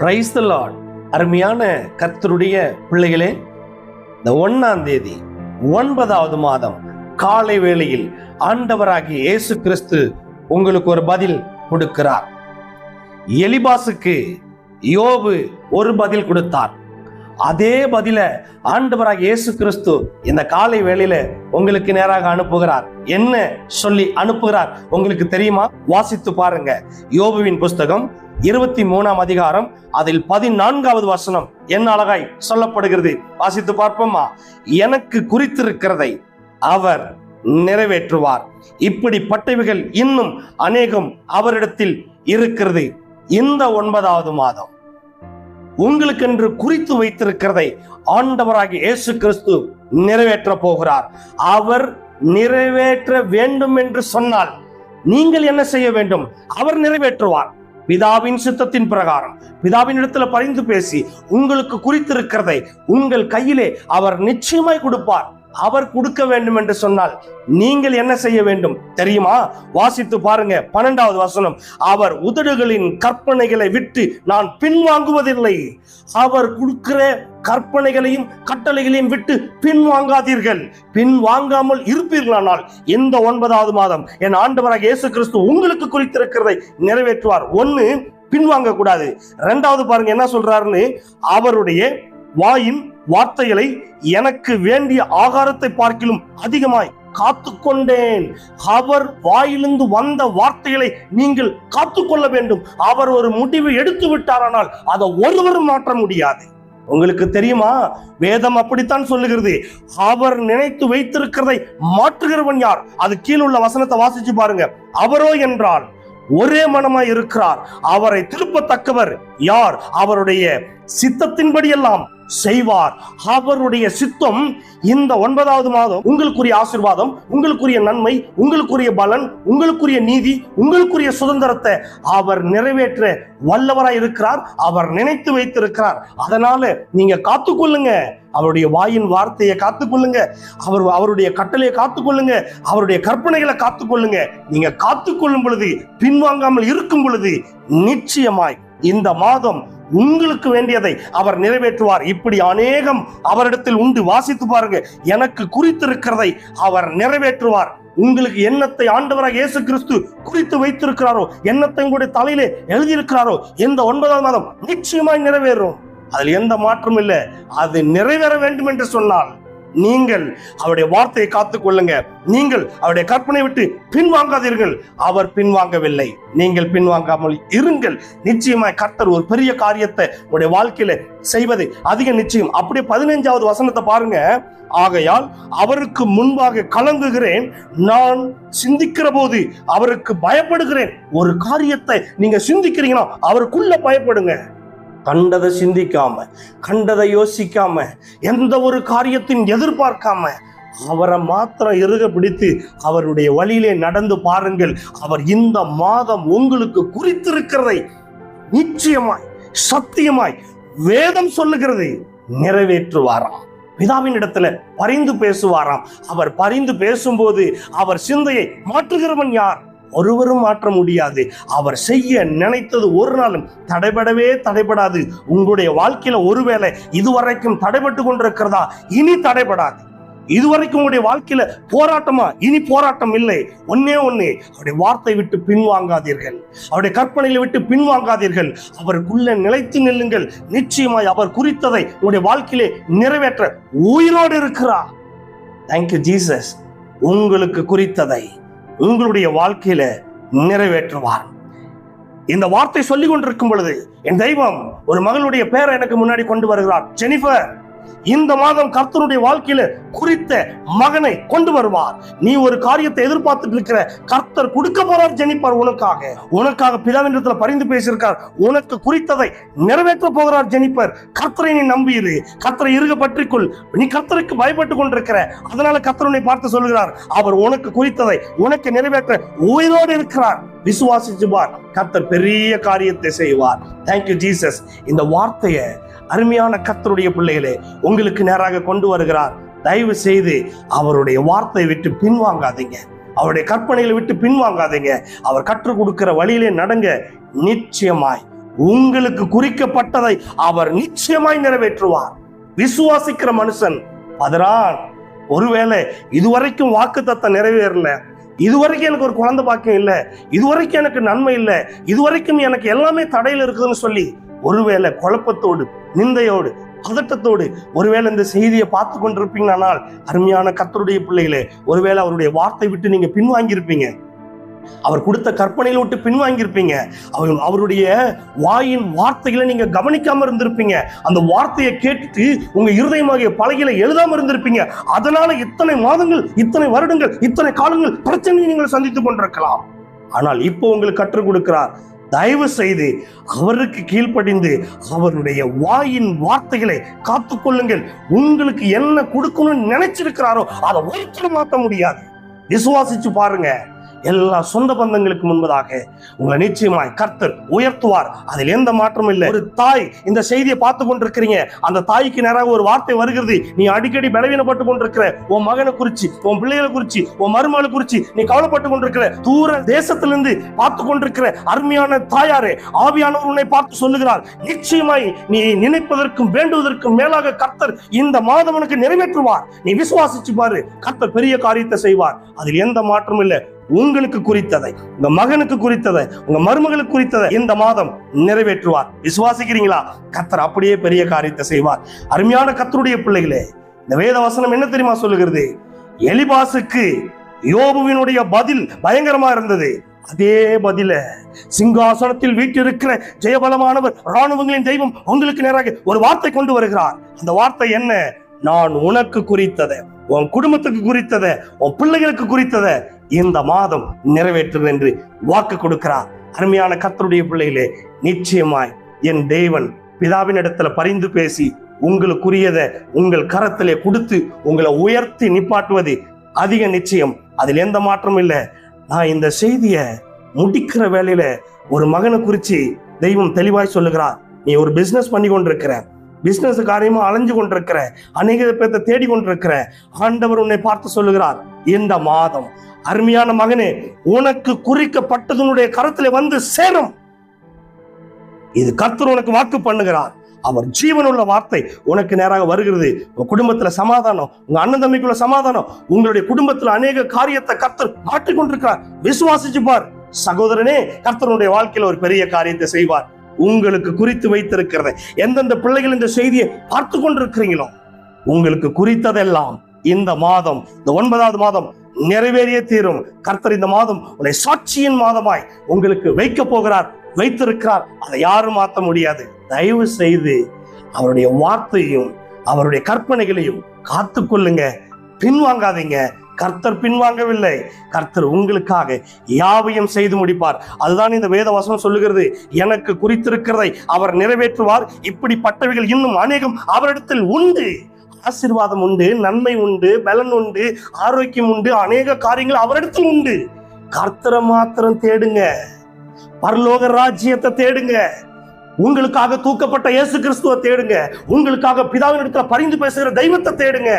Praise the Lord அருமையான கர்த்தருடைய பிள்ளைகளே இந்த ஒன்னாம் தேதி ஒன்பதாவது மாதம் காலை வேளையில் ஆண்டவராகிய இயேசு கிறிஸ்து உங்களுக்கு ஒரு பதில் கொடுக்கிறார். எலிபாசுக்கு யோபு ஒரு பதில் கொடுத்தார். அதே பதில ஆண்டவராக இயேசு கிறிஸ்து இந்த காலை வேளையில உங்களுக்கு நேராக அனுப்புகிறார். என்ன சொல்லி அனுப்புகிறார்? உங்களுக்கு தெரியுமா? வாசித்து பாருங்க. யோபுவின் புஸ்தகம் இருபத்தி மூணாம் அதிகாரம் அதில் பதினான்காவது வசனம் என்ன அழகாய் சொல்லப்படுகிறது. வாசித்து பார்ப்போமா? எனக்கு குறித்திருக்கிறதை அவர் நிறைவேற்றுவார். இப்படிப்பட்டவைகள் இன்னும் அநேகம் அவரிடத்தில் இருக்கிறது. இந்த ஒன்பதாவது மாதம் உங்களுக்கென்று குறித்து வைத்திருக்கிறதை ஆண்டவராகிய இயேசு கிறிஸ்து நிறைவேற்ற போகிறார். அவர் நிறைவேற்ற வேண்டும் என்று சொன்னால் நீங்கள் என்ன செய்ய வேண்டும்? அவர் நிறைவேற்றுவார். பிதாவின் சித்தத்தின் பிரகாரம். பிதாவின் இடத்துல பரிந்து பேசி உங்களுக்கு குறித்திருக்கிறதை உங்கள் கையிலே அவர் நிச்சயமாய் கொடுப்பார். அவர் கொடுக்க வேண்டும் என்று சொன்னால் நீங்கள் என்ன செய்ய வேண்டும்? தெரியுமா? வாசித்து பாருங்க. பன்னெண்டாவது வசனம். அவர் உதடுகளின் கற்பனைகளை விட்டு நான் பின்வாங்குவதில்லை. அவர் கொடுக்கிற கற்பனைகளையும் கட்டளைகளையும் விட்டு பின்வாங்காதீர்கள். பின்வாங்காமல் இருப்பீர்களானால் இந்த ஒன்பதாவது மாதம் என் ஆண்டவராக இயேசு கிறிஸ்து உங்களுக்கு குறித்திருக்கிறதை நிறைவேற்றுவார். ஒன்னு பின்வாங்க கூடாது ரெண்டாவது பாருங்க என்ன சொல்றாருன்னு? அவருடைய வாயின் வார்த்தைகளை எனக்கு வேண்டிய ஆகாரத்தை பார்க்கிலும் அதிகமாய் காத்து கொண்டேன் அவர் வாயிலிருந்து வந்த வார்த்தைகளை நீங்கள் காத்து கொள்ள வேண்டும். அவர் ஒரு முடிவு எடுத்து விட்டாரானால் அதை ஒருவரும் மாற்ற முடியாது. உங்களுக்கு தெரியுமா? வேதம் அப்படித்தான் சொல்லுகிறது. அவர் நினைத்து வைத்திருக்கிறதை மாற்றுகிறவன் யார்? அது கீழுள்ள உள்ள வசனத்தை வாசிச்சு பாருங்க. அவரோ என்றால் ஒரே மனமாய் இருக்கிறார். அவரை திருப்பத்தக்கவர் யார்? அவருடைய சித்தத்தின்படி எல்லாம் செய்வார். அவருடைய சித்தம் இந்த ஒன்பதாவது மாதம் உங்களுக்குரிய ஆசிர்வாதம் உங்களுக்குரிய நன்மை உங்களுக்குரிய பலன் உங்களுக்குரிய நீதி உங்களுக்குரிய சுதந்திரத்தை அவர் நிறைவேற்ற வல்லவராய் இருக்கிறார் அவர் நினைத்து வைத்திருக்கிறார். அதனால நீங்க காத்துக்கொள்ளுங்க. அவருடைய வாயின் வார்த்தையை காத்துக்கொள்ளுங்க. அவர் அவருடைய கட்டளையை காத்துக்கொள்ளுங்க. அவருடைய கற்பனைகளை காத்துக்கொள்ளுங்க. நீங்க காத்துக்கொள்ளும் பொழுது பின்வாங்காமல் இருக்கும் பொழுது நிச்சயமாய் இந்த மாதம் உங்களுக்கு வேண்டியதை அவர் நிறைவேற்றுவார். இப்படி அநேகம் அவரிடத்தில் உண்டு. வாசித்து பாருங்க. எனக்கு குறித்திருக்கிறதை அவர் நிறைவேற்றுவார். உங்களுக்கு எண்ணத்தை ஆண்டவராக இயேசு கிறிஸ்து குறித்து வைத்திருக்கிறாரோ எண்ணத்தை உங்களுடைய தலையிலே எழுதியிருக்கிறாரோ இந்த ஒன்பதாம் மாதம் நிச்சயமாய் நிறைவேறும். அதில் எந்த மாற்றமும் இல்லை. அது நிறைவேற வேண்டும் என்று சொன்னால் நீங்கள் அவருடைய வார்த்தையை காத்துக் கொள்ளுங்க. நீங்கள் அவருடைய கற்பனை விட்டு பின்வாங்காதீர்கள். அவர் பின்வாங்கவில்லை. நீங்கள் பின்வாங்காமல் இருங்கள். நிச்சயமாய் கர்த்தர் ஒரு பெரிய காரியத்தை உங்களுடைய வாழ்க்கையில செய்வது அதிக நிச்சயம். அப்படியே பதினைஞ்சாவது வசனத்தை பாருங்க. ஆகையால் அவருக்கு முன்பாக கலங்குகிறேன். நான் சிந்திக்கிற போது அவருக்கு பயப்படுகிறேன். ஒரு காரியத்தை நீங்க சிந்திக்கிறீங்கன்னா அவருக்குள்ள பயப்படுங்க. கண்டதை சிந்திக்காம கண்டதை யோசிக்காம எந்த ஒரு காரியத்தையும் எதிர்பார்க்காம அவரை மாத்திரம் இறுக பிடித்து அவருடைய வழியிலே நடந்து பாருங்கள். அவர் இந்த மாதம் உங்களுக்கு குறித்திருக்கிறதை நிச்சயமாய் சத்தியமாய் வேதம் சொல்லுகிறதை. நிறைவேற்றுவாராம். பிதாவின் இடத்துல பரிந்து பேசுவாராம். அவர் பரிந்து பேசும்போது அவர் சிந்தையை மாற்றுகிறவன் யார்? ஒருவரும் மாற்ற முடியாது. அவர் செய்ய நினைத்தது ஒரு நாளும் தடைபடவே தடைபடாது. உங்களுடைய வாழ்க்கையில ஒருவேளை இதுவரைக்கும் தடைபட்டு கொண்டிருக்கிறதா? இனி தடைபடாது. இதுவரைக்கும் உங்களுடைய வாழ்க்கையில போராட்டமா? இனி போராட்டம் இல்லை. ஒன்னே ஒன்னே அவருடைய வார்த்தை விட்டு பின்வாங்காதீர்கள். அவருடைய கற்பனைகளை விட்டு பின்வாங்காதீர்கள். அவருக்குள்ள நிலைத்து நில்லுங்கள். நிச்சயமாய் அவர் குறித்ததை உங்களுடைய வாழ்க்கையிலே நிறைவேற்ற உயிரோடு இருக்கிறார். தேங்க்யூ ஜீசஸ் உங்களுக்கு குறித்ததை. உங்களுடைய வாழ்க்கையில நிறைவேற்றுவார். இந்த வார்த்தை சொல்லிக் கொண்டிருக்கும் பொழுது என் தெய்வம் ஒரு மகளுடைய பேரை எனக்கு முன்னாடி கொண்டு வருகிறார். ஜெனிஃபர் இந்த மாதம் கர்த்தருடைய வாழ்க்கையில குறித்த மகனை கொண்டு வருவார். நீ ஒரு காரியத்தை எதிர்பார்த்துட்டு இருக்கிற கர்த்தர் கொடுக்க போறார் ஜெனிப்பார். உனக்காக உனக்காக பிதாவின்றத்துல பரிந்து பேசியிருக்கார். உனக்கு குறித்ததை நிறைவேற்ற போகிறார் ஜெனிப்பர். கர்த்தரை நீ நம்பியிரு கர்த்தரை இருக பற்றிக்கொள் நீ கர்த்தருக்கு பயப்பட்டு கொண்டிருக்கிற. அதனால கர்த்தருனை பார்த்து சொல்கிறார் அவர் உனக்கு குறித்ததை உனக்கு நிறைவேற்ற உயிரோடு இருக்கிறார். விசுவாசிச்சு பார் கர்த்தர் பெரிய காரியத்தை செய்வார். தேங்க்யூ ஜீசஸ் இந்த வார்த்தையை அருமையான கத்தருடைய பிள்ளைகளே உங்களுக்கு நேராக கொண்டு வருகிறார். தயவு செய்து அவருடைய வார்த்தை விட்டு பின்வாங்காதீங்க. அவருடைய கற்பனைகளை விட்டு பின்வாங்காதீங்க. அவர் கற்றுக் கொடுக்கிற வழியிலே நடங்க. நிச்சயமாய் உங்களுக்கு குறிக்கப்பட்டதை அவர் நிச்சயமாய் நிறைவேற்றுவார். விசுவாசிக்கிற மனுஷன் பதறான். ஒருவேளை இதுவரைக்கும் வாக்கு தத்தம் நிறைவேறல. இதுவரைக்கும் எனக்கு ஒரு குழந்தை பாக்கியம் இல்லை. இதுவரைக்கும் எனக்கு நன்மை இல்லை. இதுவரைக்கும் எனக்கு எல்லாமே தடையில் இருக்குதுன்னு சொல்லி ஒருவேளை குழப்பத்தோடு நிந்தையோடு பதட்டத்தோடு ஒருவேளை இந்த செய்தியை பார்த்து கொண்டிருப்பீங்களானால் அருமையான கத்தருடைய பிள்ளைகளே ஒருவேளை அவருடைய வார்த்தை விட்டு நீங்க பின்வாங்கியிருப்பீங்க. அவர் கொடுத்த கற்பனையில விட்டு பின்வாங்கியிருப்பீங்க. அவர் அவருடைய வாயின் வார்த்தைகளை நீங்க கவனிக்காம இருந்திருப்பீங்க. அந்த வார்த்தையை கேட்டுட்டு உங்க இருதயமாகிய பலகையில எழுதாம இருந்திருப்பீங்க. அதனால இத்தனை மாதங்கள் இத்தனை வருடங்கள் இத்தனை காலங்கள் பிரச்சனையை நீங்கள் சந்தித்துக் கொண்டிருக்கலாம். ஆனால் இப்போ உங்களுக்கு கற்றுக் கொடுக்கிறார். தயவு செய்து அவருக்கு கீழ்ப்படிந்து அவருடைய வாயின் வார்த்தைகளை காத்துக்கொள்ளுங்கள். உங்களுக்கு என்ன கொடுக்கணும்னு நினைச்சிருக்கிறாரோ அதை ஒருத்தரும் மாற்ற முடியாது. விசுவாசிச்சு பாருங்க. எல்லா சொந்த பந்தங்களுக்கு முன்பதாக உங்களை நிச்சயமாய் கர்த்தர் உயர்த்துவார். அதில் எந்த மாற்றமும் இல்லை. ஒரு தாய் இந்த செய்தியை பார்த்து கொண்டிருக்கிறீங்க. அந்த தாய்க்கு நேராக ஒரு வார்த்தை வருகிறது. நீ அடிக்கடி பலவீனப்பட்டு கொண்டிருக்கிற. உன் மகனை குறிச்சு உன் பிள்ளைகளை குறிச்சு உன் மருமகளை குறிச்சு நீ கவலைப்பட்டு கொண்டிருக்கிற. தூர தேசத்திலிருந்து பார்த்து கொண்டிருக்கிற அருமையான தாயாரே ஆவியானவர் உன்னை பார்த்து சொல்லுகிறார். நிச்சயமாய் நீ நினைப்பதற்கும் வேண்டுவதற்கும் மேலாக கர்த்தர் இந்த மாதம் உனக்கு நிறைவேற்றுவார். நீ விசுவாசிச்சு பாரு. கர்த்தர் பெரிய காரியத்தை செய்வார். அதில் எந்த மாற்றமும் இல்லை. உங்களுக்கு குறித்ததை உங்க மகனுக்கு குறித்ததை உங்க மருமகளுக்கு குறித்ததை இந்த மாதம் நிறைவேற்றுவார். விசுவாசிக்கிறீங்களா? கத்தர் அப்படியே பெரிய காரியத்தை செய்வார். அருமையான கத்தருடைய பிள்ளைகளே இந்த வேத வசனம் என்ன தெரியுமா சொல்லுகிறது? எலிபாசுக்கு யோபுவினுடைய பதில் பயங்கரமா இருந்தது. அதே பதில சிங்காசனத்தில் வீட்டிருக்கிற ஜெயபலமானவர் ராணுவங்களின் தெய்வம் உங்களுக்கு நேராக ஒரு வார்த்தை கொண்டு வருகிறார். அந்த வார்த்தை என்ன? நான் உனக்கு குறித்ததை உன் குடும்பத்துக்கு குறித்ததை உன் பிள்ளைகளுக்கு குறித்ததை இந்த மாதம் நிறைவேற்றுவேன் என்று வாக்கு கொடுக்கிறார். அருமையான கத்தருடைய பிள்ளைகளே நிச்சயமாய் என் தேவன் பிதாவின் இடத்துல பரிந்து பேசி உங்களுக்குரியதை உங்கள் கரத்திலே கொடுத்து உங்களை உயர்த்தி நிப்பாட்டுவது அதிக நிச்சயம். அதில் எந்த மாற்றமும் இல்லை. நான் இந்த செய்தியை முடிக்கிற வேலையில ஒரு மகனை குறித்து தெய்வம் தெளிவாய் சொல்லுகிறார். நீ ஒரு பிஸ்னஸ் பண்ணி கொண்டிருக்கிற. பிஸ்னஸ் காரியமா அலைஞ்சு கொண்டிருக்கிற அநேக பேர்த்த தேடி கொண்டிருக்கிற ஆண்டவர் உன்னை பார்த்து சொல்லுகிறார் இந்த மாதம் அருமையான மகனே உனக்கு குறிக்கப்பட்டதனுடைய கருத்தில் வந்து சேரும். இது கர்த்தர் உனக்கு வாக்கு பண்ணுகிறார். அவர் ஜீவனுள்ள வார்த்தை உனக்கு நேராக வருகிறது. உங்க குடும்பத்துல சமாதானம் உங்க அண்ணன் தம்பிக்குள்ள சமாதானம் உங்களுடைய குடும்பத்துல அநேக காரியத்தை கர்த்தர் மாற்றிக்கொண்டிருக்கிறார் விசுவாசிச்சு பார் சகோதரனே கர்த்தருடைய வாழ்க்கையில ஒரு பெரிய காரியத்தை செய்வார். உங்களுக்கு குறித்து வைத்திருக்கிறதை. எந்தெந்த பிள்ளைகள் இந்த செய்தியை பார்த்து கொண்டிருக்கிறீங்களோ உங்களுக்கு குறித்ததெல்லாம் இந்த மாதம் இந்த ஒன்பதாவது மாதம் நிறைவேறிய தீரும். கர்த்தர் இந்த மாதம் உன்னை சாட்சியின் மாதமாய் உங்களுக்கு வைக்க போகிறார் வைத்திருக்கிறார். அதை யாரும் மாற்ற முடியாது. தயவு செய்து அவருடைய வார்த்தையும் அவருடைய கற்பனைகளையும் காத்து கொள்ளுங்க. பின்வாங்காதீங்க. கர்த்தர் பின்வாங்கவில்லை. கர்த்தர் உங்களுக்காக யாவையும் செய்து முடிப்பார். அதுதான் இந்த வேத வசனம் சொல்லுகிறது. எனக்கு குறித்திருக்கிறதை அவர் நிறைவேற்றுவார். இப்படிப்பட்டவைகள் இன்னும் அநேகம் அவரிடத்தில் உண்டு. ஆசீர்வாதம் உண்டு நன்மை உண்டு பலன் உண்டு ஆரோக்கியம் உண்டு அநேக காரியங்கள் அவரிடத்தில் உண்டு. கர்த்தரை மாத்திரம் தேடுங்க. பரலோக ராஜ்யத்தை தேடுங்க. உங்களுக்காக தூக்கப்பட்ட இயேசு கிறிஸ்துவ தேடுங்க. உங்களுக்காக பிதாவின் இடத்துல பரிந்து பேசுகிற தெய்வத்தை தேடுங்க.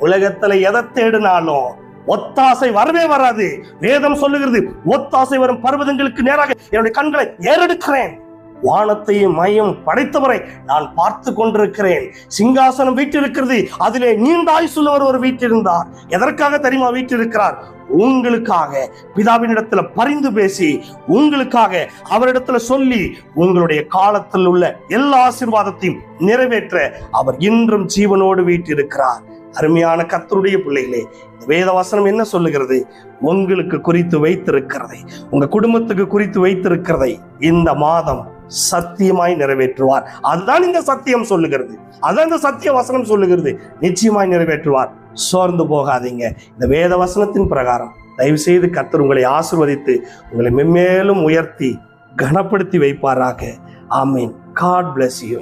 உலகத்துல எதை தேடினாலும் ஒத்தாசை வரவே வராது. வேதம் சொல்லுகிறது ஒத்தாசை வரும் பர்வதங்களுக்கு நேராக என்னுடைய கண்களை ஏறெடுக்கிறேன். வானத்தையும் மையம் படைத்தவரை நான் பார்த்து கொண்டிருக்கிறேன். சிங்காசனம் வீட்டிருக்கிறது அதிலே நீண்ட ஆயுசுள்ளவர் ஒரு வீட்டிருந்தார் எதற்காக தெரியுமா வீட்டிருக்கிறார் உங்களுக்காக. பிதாவினிடத்துல பரிந்து பேசி உங்களுக்காக அவரிடத்துல சொல்லி உங்களுடைய காலத்தில் உள்ள எல்லா ஆசீர்வாதத்தையும் நிறைவேற்ற அவர் இன்றும் ஜீவனோடு வீட்டிருக்கிறார் அருமையான கத்தருடைய பிள்ளைகளே இந்த வேத வசனம் என்ன சொல்லுகிறது? உங்களுக்கு குறித்து வைத்திருக்கிறதை உங்க குடும்பத்துக்கு குறித்து வைத்திருக்கிறதை இந்த மாதம் சத்தியமாய் நிறைவேற்றுவார். அதுதான் இந்த சத்தியம் சொல்லுகிறது. அதுதான் இந்த சத்திய வசனம் சொல்லுகிறது. நிச்சயமாய் நிறைவேற்றுவார். சோர்ந்து போகாதீங்க. இந்த வேத வசனத்தின் பிரகாரம் தயவு செய்து கத்தர் உங்களை ஆசிர்வதித்து உங்களை மென்மேலும் உயர்த்தி கனப்படுத்தி வைப்பாராக. ஆமீன். God bless you